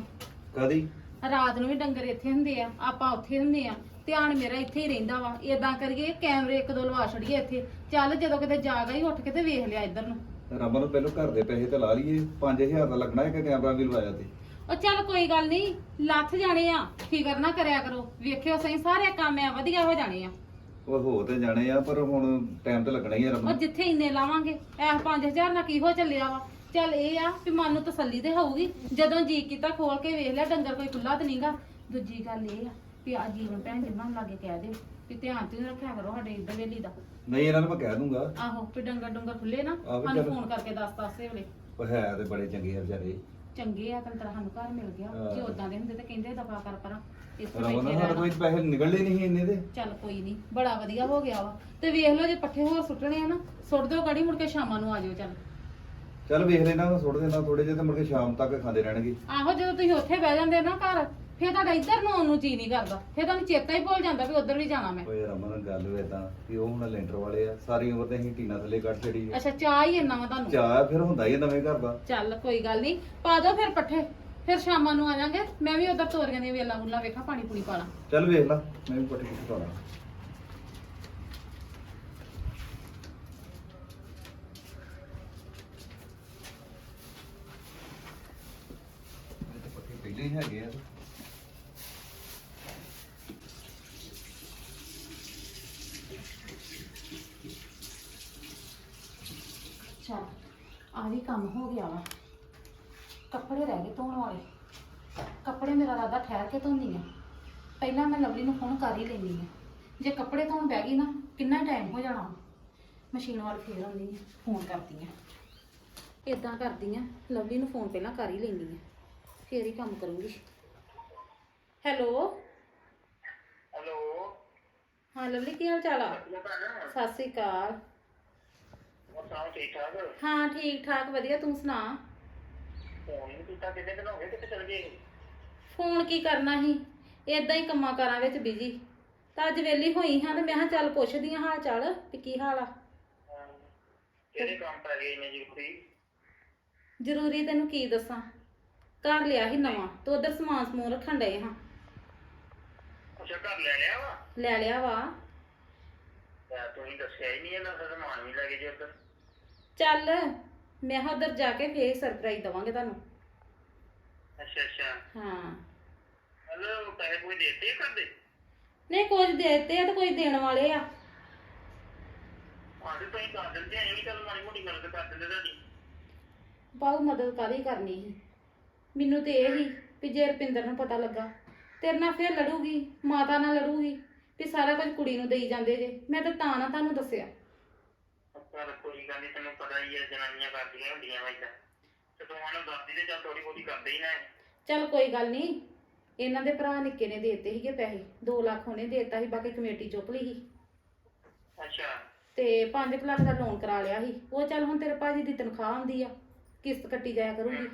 ਕਦੀ ਰਾਤ ਨੂੰ ਵੀ ਡੰਗਰ ਇੱਥੇ ਹੁੰਦੇ ਆ ਆਪਾਂ ਉੱਥੇ ਹੁੰਦੇ ਆ। ਧਿਆਨ ਮੇਰਾ ਇੱਥੇ ਹੀ ਰਹਿੰਦਾ ਵਾ। ਏਦਾਂ ਕਰੀਏ ਕੈਮਰੇ ਇੱਕ ਦੋ ਲਵਾ ਛੜੀਏ ਇੱਥੇ। ਚੱਲ ਜਦੋਂ ਕਿਤੇ ਜਾਗਾ ਹੀ ਉੱਠ ਕੇ ਤੇ ਵੇਖ ਲਿਆ ਇੱਧਰ ਨੂੰ। ਰਮਨ ਨੂੰ ਪਹਿਲਾਂ ਘਰ ਦੇ ਪੈਸੇ ਤੇ ਲਾ ਲਈਏ। 5000 ਦਾ ਲੱਗਣਾ ਇੱਕ ਕੈਮਰਾ ਵੀ ਲਵਾਇਆ ਤੇ। ਉਹ ਚੱਲ ਕੋਈ ਗੱਲ ਨਹੀਂ ਲੱਥ ਜਾਣੇ ਆ। ਫਿਕਰ ਨਾ ਕਰਿਆ ਕਰੋ। ਵੇਖਿਓ ਸਹੀ ਸਾਰੇ ਕੰਮ ਆ ਵਧੀਆ ਹੋ ਜਾਣੇ ਆ। ਉਹ ਹੋ ਤੇ ਜਾਣੇ ਆ ਪਰ ਹੁਣ ਟਾਈਮ ਤੇ ਲੱਗਣਾ ਹੀ ਆ ਉਹ ਰਮਨ ਜਿੱਥੇ ਇੰਨੇ ਲਾਵਾਂਗੇ ਇਹ 5000 ਨਾਲ ਕੀ ਹੋ ਚੱਲਿਆ ਵਾ? ਚੱਲ ਇਹ ਆ ਵੀ ਮਨ ਨੂੰ ਤਸੱਲੀ ਤੇ ਹੋਊਗੀ। ਜਦੋਂ ਜੀ ਕੀਤਾ ਖੋਲ ਕੇ ਵੇਖ ਲਿਆ ਡੰਗਰ ਕੋਈ ਖੁੱਲਾ ਤੇ ਨਹੀਂਗਾ ਦੂਜੀ ਗੱਲ ਇਹ ਆ ਵੀ ਆ ਜੀਵਨ ਭੈਣ ਜੀ ਨਾਲ ਲਾਗੇ ਕਹਿ ਦਿਓ ਵੀ ਧਿਆਨ ਤੇ ਰੱਖਿਆ ਕਰੋ ਸਾਡੇ ਇੱਧਰ ਵੇਲੀ ਦਾ। ਨਹੀਂ ਇਹਨਾਂ ਨੂੰ ਮੈਂ ਕਹਿ ਦੂੰਗਾ। ਆਹੋ ਵੀ ਡੰਗਰ ਡੰਗਰ ਖੁੱਲੇ ਨਾ ਆਹੋ ਸਾਨੂੰ ਚੱਲ। ਫੋਨ ਕਰਕੇ ਦੱਸ ਦੱਸੇ ਵੇਲੇ। ਉਹ ਹੈ ਤੇ ਬੜੇ ਚੰਗੇ ਆ ਵਿਚਾਰੇ। ਚੰਗੇ ਆ ਤੰਤਰ ਸਾਨੂੰ ਘਰ ਮਿਲ ਗਿਆ। ਹਾਂ। ਜੇ ਉਦਾਂ ਦੇ ਹੁੰਦੇ ਤਾਂ ਕਹਿੰਦੇ ਦਫਾ ਕਰ ਪਰਾਂ। ਇੱਥੇ ਰਮਨ ਬੈਠੇ ਸਾਡੇ ਕੋਈ ਪੈਸੇ ਨਿਕਲਦੇ ਨਹੀਂ ਇੰਨੇ ਦੇ। ਚੱਲ ਕੋਈ ਨਹੀਂ ਬੜਾ ਵਧੀਆ ਹੋ ਗਿਆ ਵਾ। ਤੇ ਵੇਖ ਲਓ ਜੇ ਪੱਠੇ ਹੋਰ ਸੁੱਟਣੇ ਆ ਨਾ ਸੁੱਟ ਦਿਓ ਗੜੀ ਮੁੜ ਕੇ ਸ਼ਾਮਾਂ ਨੂੰ ਆ ਚੱਲ। ਚੱਲ ਵੇਖ ਲੈਣਾ ਸੁੱਟ ਦੇਣਾ ਥੋੜੇ ਜਿਹੇ ਤੇ ਮੁੜ ਕੇ ਸ਼ਾਮ ਤੱਕ ਖਾਂਦੇ ਰਹਿਣਗੇ। ਆਹੋ ਜਦੋਂ ਤੁਸੀਂ ਉੱਥੇ ਬਹਿ ਜਾਂਦੇ ਨਾ ਘਰ ਫੇਰ ਤੁਹਾਡਾ ਇੱਧਰ ਨੂੰ ਆਉਣ ਨੂੰ ਜੀ ਨਹੀਂ ਕਰਦਾ। ਫੇਰ ਤੁਹਾਨੂੰ ਚੇਤਾ ਹੀ ਭੁੱਲ ਜਾਂਦਾ ਵੀ ਉੱਧਰ ਵੀ ਜਾਣਾ ਮੈਂ। ਓਏ ਰਮਨ ਗੱਲ ਵੇ ਤਾਂ ਕਿ ਉਹ ਹੁਣ ਲੈਂਟਰ ਵਾਲੇ ਆ ਸਾਰੀ ਉਮਰ ਤੇ ਅਸੀਂ ਟੀਨਾ ਥੱਲੇ ਕੱਢ ਛੜੀ ਆ। ਅੱਛਾ ਚਾਹ ਹੀ ਇੰਨਾ ਵਾ ਤੁਹਾਨੂੰ? ਚਾਹ ਫਿਰ ਹੁੰਦਾ ਹੀ ਆ ਨਵੇਂ ਘਰ ਦਾ। ਚੱਲ ਕੋਈ ਗੱਲ ਨਹੀਂ ਪਾ ਦਿਓ ਫਿਰ ਪੱਠੇ ਫਿਰ ਸ਼ਾਮਾਂ ਨੂੰ ਆ ਜਾਾਂਗੇ। ਮੈਂ ਵੀ ਉੱਧਰ ਤੋਰੀਆਂ ਦੀਆਂ ਵੇਲਾਂ ਵੁੱਲਾਂ ਵੇਖਾਂ ਪਾਣੀ ਪੂਣੀ ਪਾਣਾ ਚੱਲ ਵੇਖ ਲੈ ਮੈਂ ਵੀ ਪੱਟੀ ਪੁੱਟੀ ਪਾਣਾ ਇਹ ਤਾਂ ਪੱਠੇ ਪਹਿਲੇ ਹੈਗੇ ਆ। ਚੱਲ ਆ ਵੀ ਕੰਮ ਹੋ ਗਿਆ ਵਾ। ਕੱਪੜੇ ਰਹਿ ਗਏ ਧੋਣ ਵਾਲੇ। ਕੱਪੜੇ ਮੇਰਾ ਰਾਦਾ ਠਹਿਰ ਕੇ ਧੋਂਦੀ ਆ। ਪਹਿਲਾਂ ਮੈਂ ਲਵਲੀ ਨੂੰ ਫੋਨ ਕਰ ਹੀ ਲੈਂਦੀ ਆ। ਜੇ ਕੱਪੜੇ ਧੋਣ ਬਹਿ ਗਈ ਨਾ, ਕਿੰਨਾ ਟਾਈਮ ਹੋ ਜਾਣਾ? ਮਸ਼ੀਨ ਵੱਲ ਫੇਰ ਆਉਂਦੀ ਆ, ਫੋਨ ਕਰਦੀ ਆ। ਇਦਾਂ ਕਰਦੀ ਆ, ਲਵਲੀ ਨੂੰ ਫੋਨ ਪਹਿਲਾਂ ਕਰ ਹੀ ਲੈਂਦੀ ਆ। ਫੇਰ ਹੀ ਕੰਮ ਕਰੂੰਗੀ। ਹੈਲੋ। ਹੈਲੋ। ਹਾਂ ਲਵਲੀ ਕੀ ਹਾਲ ਚਾਲ ਆ? ਸਤਿ ਸ੍ਰੀ ਅਕਾਲ ਹੋਰ ਸੁਣਾਓ ਠੀਕ ਠਾਕ? ਹਾਂ ਠੀਕ ਠਾਕ ਵਧੀਆ ਤੂੰ ਸੁਣਾ? ਫੋਨ ਨਹੀਂ ਕੀਤਾ ਕਿੰਨੇ ਦਿਨ ਹੋ ਗਏ ਕਿੱਥੇ ਚਲ ਗਏ? ਫੋਨ ਕੀ ਕਰਨਾ ਸੀ? ਇਦਾਂ ਹੀ ਕੰਮਾਂ ਕਾਰਾਂ ਵਿੱਚ ਬਿਜ਼ੀ ਤਾਂ ਅੱਜ ਵੇਲੀ ਹੋਈ ਹਾਂ ਤੇ ਮੈਂ ਕਿਹਾ ਚੱਲ ਪੁੱਛਦੀ ਹਾਂ ਹਾਲ ਚਾਲ ਵੀ ਕੀ ਹਾਲ ਆ। ਕਿਹੜੇ ਕੰਮ ਪੈ ਗਏ ਇੰਨੇ ਜ਼ਰੂਰੀ? ਜ਼ਰੂਰੀ ਤੈਨੂੰ ਕੀ ਦੱਸਾਂ? ਘਰ ਲਿਆ ਸੀ ਨਵਾਂ ਤੇ ਉਧਰ ਸਮਾਨ ਸਮੂਨ ਰੱਖਣ ਡਏ ਹਾਂ। ਅੱਛਾ ਘਰ ਲੈ ਲਿਆ ਵਾ? ਲੈ ਲਿਆ ਵਾ। ਤਾਂ ਤੁਸੀਂ ਦੱਸਿਆ ਹੀ ਨਹੀਂ ਇਹਨਾਂ ਦਾ ਸਮਾਨ ਵੀ ਲੈ ਗਏ ਜੀ ਉੱਧਰ। ਚੱਲ ਮੈਂ ਕਿਹਾ ਉਧਰ ਜਾ ਕੇ ਫੇਰ ਸਰਪ੍ਰਾਈਜ਼ ਦਵਾਂਗੇ ਤੁਹਾਨੂੰ। ਅੱਛਾ ਅੱਛਾ। ਹਾਂ। ਹਲੋ ਪੈਸੇ ਕੋਈ ਦੇਤੇ ਕਰਦੇ ਨਹੀਂ ਕੁਝ ਦੇ ਦਿੱਤੇ ਆ ਤੇ ਕੁਝ ਦੇਣ ਵਾਲੇ ਆ। ਆਦੇ ਤੁਸੀਂ ਕਰ ਦਿੰਦੇ ਐਂ ਵੀ ਚੱਲ ਮਾੜੀ ਮੋਟੀ ਮਦਦ ਕਰ ਦਿੰਦੇ ਤੁਹਾਡੀ। ਬਹੁਤ ਮਦਦ ਕਾਹਦੀ ਕਰਨੀ ਸੀ? ਮੈਨੂੰ ਤੇ ਇਹ ਹੀ ਵੀ ਜੇ ਰਪਿੰਦਰ ਨੂੰ ਪਤਾ ਲੱਗਾ ਤੇਰੇ ਨਾਲ ਫੇਰ ਲੜੂਗੀ ਮਾਤਾ ਨਾਲ ਲੜੂਗੀ ਵੀ ਸਾਰਾ ਕੁਝ ਕੁੜੀ ਨੂੰ ਦੇਈ ਜਾਂਦੇ ਜੇ। ਮੈਂ ਤਾਂ ਤਾਂ ਨਾ ਤੁਹਾਨੂੰ ਦੱਸਿਆ। ਚੱਲ ਕੋਈ ਗੱਲ ਨਹੀਂ ਤੈਨੂੰ ਪਤਾ ਹੀ ਹੈ ਜਨਾਨੀਆਂ ਕਰਦੀਆਂ ਹੁੰਦੀਆਂ ਵਾ ਏਦਾਂ ਤੇ ਤੂੰ ਉਹਨੂੰ ਦੱਸਦੀ ਤੇ ਚੱਲ ਥੋੜੀ ਬਹੁਤੀ ਕਰਦੇ ਹੀ ਨਾ ਚੱਲ ਕੋਈ ਗੱਲ ਨਹੀਂ ਇਹਨਾਂ ਦੇ ਭਰਾ ਨਿੱਕੇ ਨੇ ਦੇਤੇ ਸੀਗੇ ਪੈਸੇ। 2 ਲੱਖ ਉਹਨੇ ਦੇਤਾ ਸੀ ਬਾਕੀ ਕਮੇਟੀ ਚੁੱਕ ਲਈ ਸੀ। ਅੱਛਾ। ਤੇ 5 ਲੱਖ ਦਾ ਲੋਨ ਕਰਾ ਲਿਆ ਸੀ। ਉਹ ਚੱਲ ਹੁਣ ਤੇਰੇ ਭਾਜੀ ਦੀ ਤਨਖਾਹ ਆਉਂਦੀ ਆ ਕਿਸ਼ਤ ਕੱਟੀ ਜਾਇਆ ਕਰੂਗੀ।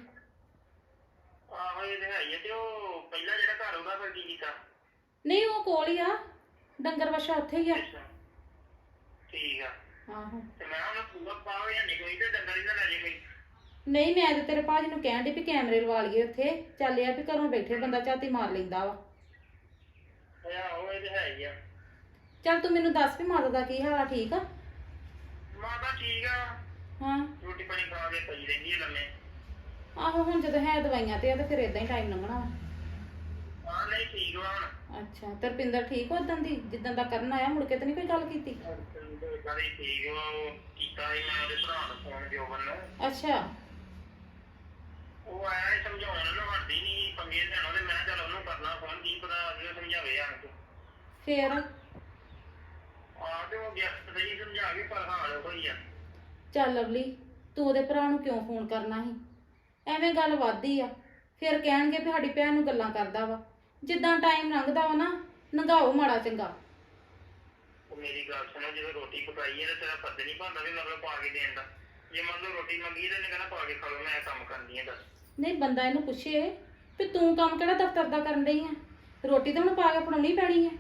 ਆਹੋ ਇਹ ਤੇ ਹੈ ਹੀ ਆ ਤੇ ਉਹ ਪਹਿਲਾਂ ਜਿਹੜਾ ਘਰ ਉਹਦਾ ਫਿਰ ਕੀ ਕੀਤਾ? ਨਹੀਂ ਉਹ ਕੋਲ ਹੀ ਆ। ਡੰਗਰ ਵਛਾ ਉੱਥੇ ਹੀ ਆ। ਅੱਛਾ। ਠੀਕ ਆ। ਆਹੋ। ਤੇ ਮੈਂ ਉਹਨੂੰ ਪੂਰਾ ਪਾਵੇ ਜਾਂ ਨਹੀਂ ਕੋਈ ਤੇ ਡੰਗਰ ਹੀ ਨਾ ਲੈ ਜੇ ਕੋਈ। ਨਹੀਂ ਮੈਂ ਤੇ ਤੇਰੇ ਭਾਜੀ ਨੂੰ ਕਹਿਣ ਦੀ ਵੀ ਕੈਮਰੇ ਲਵਾ ਲਈਏ ਉੱਥੇ। ਚੱਲ ਇਹ ਆ ਵੀ ਘਰੋਂ ਬੈਠੇ ਬੰਦਾ ਝਾਤੀ ਮਾਰ ਲੈਂਦਾ ਵਾ। ਆ ਉਹ ਇਹ ਤੇ ਹੈ ਹੀ ਆ। ਚੱਲ ਤੂੰ ਮੈਨੂੰ ਦੱਸ ਵੀ ਮਾਤਾ ਦਾ ਕੀ ਹਾਲ ਆ ਠੀਕ ਆ? ਮਾਤਾ ਠੀਕ ਆ। ਹਾਂ। ਰੋਟੀ ਪਾਣੀ ਖਾ ਕੇ ਪਈ ਰਹਿੰਦੀ ਆ ਲੰਮੇ। ਆਹੋ ਹੁਣ ਜਦੋਂ ਹੈ ਦਵਾਈਆਂ ਤੇ ਆ ਤੇ ਫਿਰ ਇਦਾਂ ਹੀ ਟਾਈਮ ਲੰਘਣਾ ਵਾ। ਨਹੀਂ ਠੀਕ ਵਾ ਹੁਣ। ਅੱਛਾ ਤੇ ਰਪਿੰਦਰ ਠੀਕ ਉਦੋਂ ਦੀ? ਜਿੱਦਾਂ ਦਾ ਕਰਨ ਆਇਆ ਮੁੜ ਕੇ ਤੇ ਨਹੀਂ ਕੋਈ ਗੱਲ ਕੀਤੀ? ਕਦੇ ਠੀਕ ਵਾ ਉਹ ਕੀਤਾ ਸੀ ਮੈਂ ਉਹਦੇ ਭਰਾ ਨੂੰ ਫੋਨ ਜੋਬਨ ਨੂੰ। ਅੱਛਾ। ਉਹ ਆਇਆ ਸੀ ਸਮਝਾਉਣ ਨੂੰ ਹੱਦੀ ਨਹੀਂ ਪੰਗੇ ਲੈਣਾ ਤੇ ਮੈਂ ਕਿਹਾ ਚੱਲ ਉਹਨੂੰ ਕਰਨਾ ਫੋਨ ਕੀ ਪਤਾ ਉਹ ਸਮਝਾਵੇ ਆਣ ਕੇ। ਫੇਰ? ਆ ਤੇ ਉਹ ਗੈਸਟ ਤੇ ਹੀ ਸਮਝਾ ਕੇ ਪਰ ਹਾਲ ਹੋਈ ਆ। ਚੱਲ ਲਵਲੀ ਤੂੰ ਉਹਦੇ ਭਰਾ ਨੂੰ ਕਿਉਂ ਫੋਨ ਕਰਨਾ ਸੀ? ਐਵੇਂ ਗੱਲ ਵੱਧਦੀ ਆ। ਫਿਰ ਕਹਿਣਗੇ ਵੀ ਸਾਡੀ ਭੈਣ ਨੂੰ ਗੱਲਾਂ ਕਰਦਾ ਵਾ। ਜਿੱਦਾਂ ਟਾਈਮ ਲੰਘਦਾ ਵਾ ਨਾ ਨੰਗਾਓ ਮਾੜਾ ਚੰਗਾ। ਉਹ ਮੇਰੀ ਗੱਲ ਸੁਣੋ ਜਦੋਂ ਰੋਟੀ ਪਕਾਈ ਹੈ ਤਾਂ ਤੇਰਾ ਫਰਜ਼ ਨਹੀਂ ਬਣਦਾ ਵੀ ਮਤਲਬ ਪਾ ਕੇ ਦੇਣ ਦਾ। ਜੇ ਮੰਨ ਲਓ ਰੋਟੀ ਮੰਗੀ ਤੇ ਇਹਨੇ ਕਹਿਣਾ ਪਾ ਕੇ ਖਾ ਲਓ ਮੈਂ ਕੰਮ ਕਰਨੀ ਹੈ ਦੱਸ। ਨਹੀਂ ਬੰਦਾ ਇਹਨੂੰ ਪੁੱਛੇ ਵੀ ਤੂੰ ਕੰਮ ਕਿਹੜਾ ਦਫ਼ਤਰ ਦਾ ਕਰਨ ਡਈ ਆ? ਰੋਟੀ ਤਾਂ ਹੁਣ ਪਾ ਕੇ ਫੜਾਉਣੀ ਪੈਣੀ ਆ।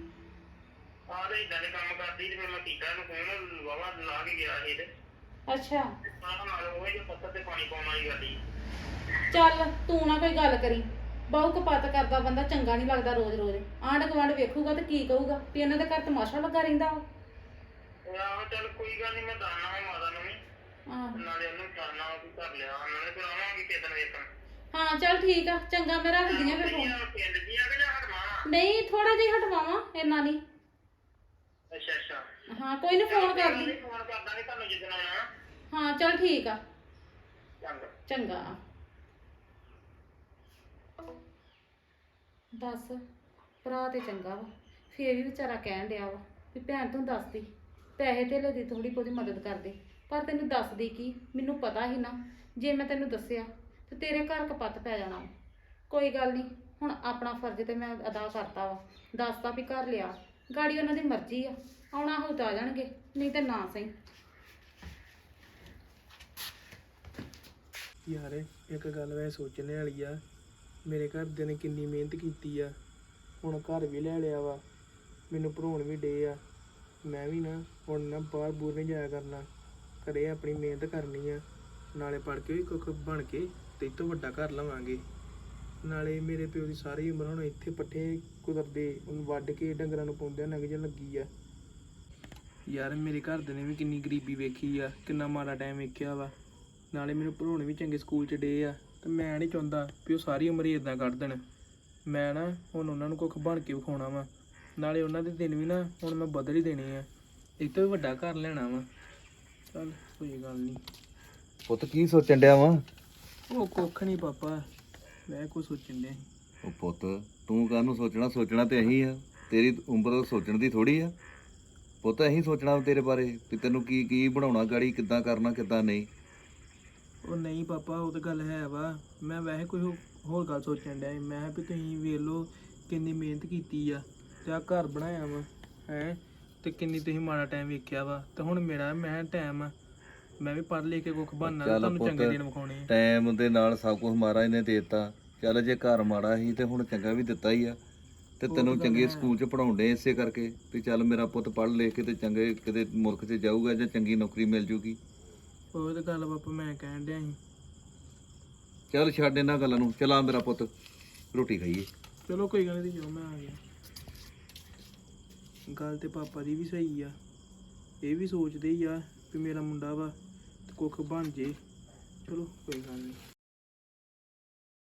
ਆਹ ਤੇ ਇਦਾਂ ਦੇ ਕੰਮ ਕਰਦੀ ਤੇ ਫਿਰ ਮੈਂ ਕੀਤਾ ਇਹਨੂੰ ਫੋਨ ਵਾਵਾ ਲਾ ਕੇ ਗਿਆ ਸੀ ਤੇ। ਅੱਛਾ। ਆਹ ਨਾਲ ਉਹ ਜੇ ਪੱਥਰ ਤੇ ਪਾਣੀ ਪਾਉਣ ਵਾਲੀ ਗੱਲ ਹੀ ਚੱਲ ਤੂੰ ਨਾ ਕੋਈ ਗੱਲ ਕਰੀ। ਬਹੁ ਕਪੱਤ ਕਰਦਾ ਬੰਦਾ ਚੰਗਾ ਨਹੀਂ ਲੱਗਦਾ ਰੋਜ਼ ਰੋਜ਼ ਆਂਢ ਗੁਆਂਢ ਵੇਖੂਗਾ ਤੇ ਕੀ ਕਹੂਗਾ ਵੀ ਇਹਨਾਂ ਦੇ ਘਰ ਤਮਾਸ਼ਾ ਲੱਗਾ ਰਹਿੰਦਾ ਵਾ। ਉਹ ਆਹੋ ਚੱਲ ਕੋਈ ਗੱਲ ਨਹੀਂ ਮੈਂ ਦਾਨਾ ਵਾ ਮਾਤਾ ਨੂੰ ਵੀ। ਆਹ ਨਾਲੇ ਉਹਨੂੰ ਦਾਨਾ ਵੀ ਕਰ ਲਿਆ ਨਾਲੇ ਫਿਰ ਆਵਾਂਗੇ ਕਿਸੇ ਦਿਨ ਵੇਖਣ। ਹਾਂ ਚੱਲ ਠੀਕ ਆ ਚੰਗਾ ਮੈਂ ਰੱਖਦੀ ਆ ਫਿਰ ਫੋਨ ਪਿੰਡ ਕਿ ਜਾਂ ਨਹੀਂ ਥੋੜਾ ਜਿਹਾ ਹਟਵਾਵਾਂ ਇੰਨਾ ਨਹੀਂ ਅੱਛਾ ਅੱਛਾ। ਹਾਂ ਕੋਈ ਨਹੀਂ ਫੋਨ ਕਰਦੀ। ਫੋਨ ਕਰ ਦਾਂਗੇ ਤੁਹਾਨੂੰ ਜਿੱਦਣ ਆਉਣਾ ਹਾਂ ਚੱਲ ਠੀਕ ਆ। ਚੰਗਾ। ਚੰਗਾ। ਦੱਸ ਭਰਾ ਤੇ ਚੰਗਾ ਵਾ। ਫੇਰ ਵੀ ਵਿਚਾਰਾ ਕਹਿਣ ਡਿਆ ਵਾ ਵੀ ਭੈਣ ਤੂੰ ਦੱਸਦੀ ਪੈਸੇ ਧੇਲੇ ਦੀ ਥੋੜੀ ਬਹੁਤੀ ਮਦਦ ਕਰਦੇ। ਪਰ ਤੈਨੂੰ ਦੱਸਦੀ ਕੀ ਮੈਨੂੰ ਪਤਾ ਹੀ ਨਾ। ਜੇ ਮੈਂ ਤੈਨੂੰ ਦੱਸਿਆ ਤੇ ਤੇਰੇ ਘਰ ਕਪੱਤ ਪੈ ਜਾਣਾ। ਕੋਈ ਗੱਲ ਨਹੀਂ ਹੁਣ ਆਪਣਾ ਫਰਜ਼ ਤੇ ਮੈਂ ਅਦਾ ਕਰਤਾ ਵਾ। ਦੱਸਤਾ ਵੀ ਘਰ ਲਿਆ। ਗਾੜੀ ਉਹਨਾਂ ਦੀ ਮਰਜ਼ੀ ਆ। ਆਉਣਾ ਹੋ ਤਾਂ ਆ ਜਾਣਗੇ, ਨਹੀਂ ਤਾਂ ਨਾ ਸਹੀ। ਯਾਰ, ਇੱਕ ਗੱਲ ਵੈ ਸੋਚਣੇ ਵਾਲੀ ਆ। ਮੇਰੇ ਘਰਦਿਆਂ ਨੇ ਕਿੰਨੀ ਮਿਹਨਤ ਕੀਤੀ ਆ। ਹੁਣ ਘਰ ਵੀ ਲੈ ਲਿਆ ਵਾ। ਮੈਨੂੰ ਭਰਾਉਣ ਵੀ ਡੇ ਆ। ਮੈਂ ਵੀ ਨਾ ਹੁਣ ਨਾ ਬਾਹਰ ਬੂਰ ਨਹੀਂ ਜਾਇਆ ਕਰਨਾ। ਘਰੇ ਆਪਣੀ ਮਿਹਨਤ ਕਰਨੀ ਆ। ਨਾਲੇ ਪੜ ਕੇ ਵੀ ਕੁੱਖ ਬਣ ਕੇ ਤੇ ਇਹ ਤੋਂ ਵੱਡਾ ਘਰ ਲਵਾਂਗੇ। ਨਾਲੇ ਮੇਰੇ ਪਿਓ ਦੀ ਸਾਰੀ ਉਮਰ ਹੁਣ ਇੱਥੇ ਪੱਠੇ ਕੁਦਰਦੇ ਉਹਨੂੰ ਵੱਢ ਕੇ ਡੰਗਰਾਂ ਨੂੰ ਪਾਉਂਦਿਆਂ ਨਗਜ ਲੱਗੀ ਆ। ਯਾਰ ਮੇਰੇ ਘਰਦੇ ਨੇ ਵੀ ਕਿੰਨੀ ਗਰੀਬੀ ਵੇਖੀ ਆ ਕਿੰਨਾ ਮਾੜਾ ਟਾਈਮ ਵੇਖਿਆ ਵਾ। ਨਾਲੇ ਮੈਨੂੰ ਪੜ੍ਹਾਉਣੇ ਵੀ ਚੰਗੇ ਸਕੂਲ 'ਚ ਡੇ ਆ ਤੇ ਮੈਂ ਨਹੀਂ ਚਾਹੁੰਦਾ ਵੀ ਉਹ ਸਾਰੀ ਉਮਰ ਹੀ ਇਦਾਂ ਕੱਢ ਦੇਣ। ਮੈਂ ਨਾ ਹੁਣ ਉਹਨਾਂ ਨੂੰ ਕੁੱਖ ਬਣ ਕੇ ਵਿਖਾਉਣਾ ਵਾ। ਨਾਲੇ ਉਹਨਾਂ ਦੇ ਦਿਨ ਵੀ ਨਾ ਹੁਣ ਮੈਂ ਬਦਲ ਹੀ ਦੇਣੇ ਆ। ਇੱਕ ਤੋਂ ਵੀ ਵੱਡਾ ਘਰ ਲੈਣਾ ਵਾ। ਚੱਲ ਕੋਈ ਗੱਲ ਨਹੀਂ ਪੁੱਤ ਕੀ ਸੋਚਣ ਡਿਆ ਵਾ? ਉਹ ਕੁੱਖ ਨਹੀਂ ਪਾਪਾ ਮੈਂ ਕੁਝ ਸੋਚਣ ਡਿਆ। ਉਹ ਪੁੱਤ ਤੂੰ ਕਾਹਨੂੰ ਸੋਚਣਾ? ਸੋਚਣਾ ਤੇ ਅਹੀਂ ਆ। ਤੇਰੀ ਉਮਰ ਸੋਚਣ ਦੀ ਥੋੜੀ ਆ। ਪੁੱਤ ਅਹੀਂ ਸੋਚਣਾ ਤੇਰੇ ਬਾਰੇ ਵੀ ਤੈਨੂੰ ਕੀ ਕੀ ਬਣਾਉਣਾ ਗਾੜੀ ਕਿੱਦਾਂ ਕਰਨਾ ਕਿੱਦਾਂ ਨਹੀਂ। ਉਹ ਨਹੀਂ ਪਾਪਾ ਉਹ ਤਾਂ ਗੱਲ ਹੈ ਵਾ। ਮੈਂ ਵੈਸੇ ਕੋਈ ਹੋ- ਹੋਰ ਗੱਲ ਸੋਚਣ ਡਿਆ ਸੀ। ਮੈਂ ਕਿਹਾ ਵੀ ਤੁਸੀਂ ਵੇਖ ਲਓ ਕਿੰਨੀ ਮਿਹਨਤ ਕੀਤੀ ਆ ਤੇ ਆ ਘਰ ਬਣਾਇਆ ਵਾ ਹੈ? ਤੇ ਕਿੰਨੀ ਤੁਸੀਂ ਮਾੜਾ ਟਾਈਮ ਵੇਖਿਆ ਵਾ। ਤੇ ਹੁਣ ਮੇਰਾ ਮੈਂ ਟਾਈਮ ਆ। ਮੈਂ ਵੀ ਪੜ੍ਹ ਲਿਖ ਕੇ ਕੁੱਖ ਬਣਨਾ ਚੱਲ ਤੁਹਾਨੂੰ ਪੁੱਤ, ਚੰਗੇ ਦਿਨ ਵਿਖਾਉਣੇ ਆ। ਟਾਈਮ ਦੇ ਨਾਲ ਸਭ ਕੁਝ ਮਹਾਰਾਜ ਨੇ ਦੇਤਾ। ਚੱਲ ਜੇ ਘਰ ਮਾੜਾ ਸੀ ਤੇ ਹੁਣ ਚੰਗਾ ਵੀ ਦਿੱਤਾ ਹੀ ਆ। ਤੇ ਤੈਨੂੰ ਚੰਗੇ ਹੈ। ਸਕੂਲ 'ਚ ਪੜਾਉਂਦੇ ਇਸੇ ਕਰਕੇ ਵੀ ਚੱਲ ਮੇਰਾ ਪੁੱਤ ਪੜ੍ਹ ਲਿਖ ਕੇ ਤੇ ਚੰਗੇ ਕਿਤੇ ਮੁਲਕ 'ਚ ਜਾਊਗਾ ਜਾਂ ਚੰਗੀ ਨੌਕਰੀ ਮਿਲ ਜੂਗੀ। ਉਹ ਤਾਂ ਗੱਲ ਪਾਪਾ ਮੈਂ ਕਹਿਣ ਡਿਆ ਸੀ। ਚੱਲ ਛੱਡ ਇਹਨਾਂ ਗੱਲਾਂ ਨੂੰ ਚਲਾ ਮੇਰਾ ਪੁੱਤ ਰੋਟੀ ਖਾਈਏ। ਚਲੋ ਕੋਈ ਗੱਲ ਨਹੀਂ ਜੋ ਮੈਂ ਆ ਗਿਆ। ਗੱਲ ਤੇ ਪਾਪਾ ਦੀ ਵੀ ਸਹੀ ਆ। ਇਹ ਵੀ ਸੋਚਦੇ ਹੀ ਆ ਵੀ ਮੇਰਾ ਮੁੰਡਾ ਵਾ ਤੇ ਕੁੱਖ ਬਣ ਜੇ। ਚਲੋ ਕੋਈ ਗੱਲ ਨਹੀਂ।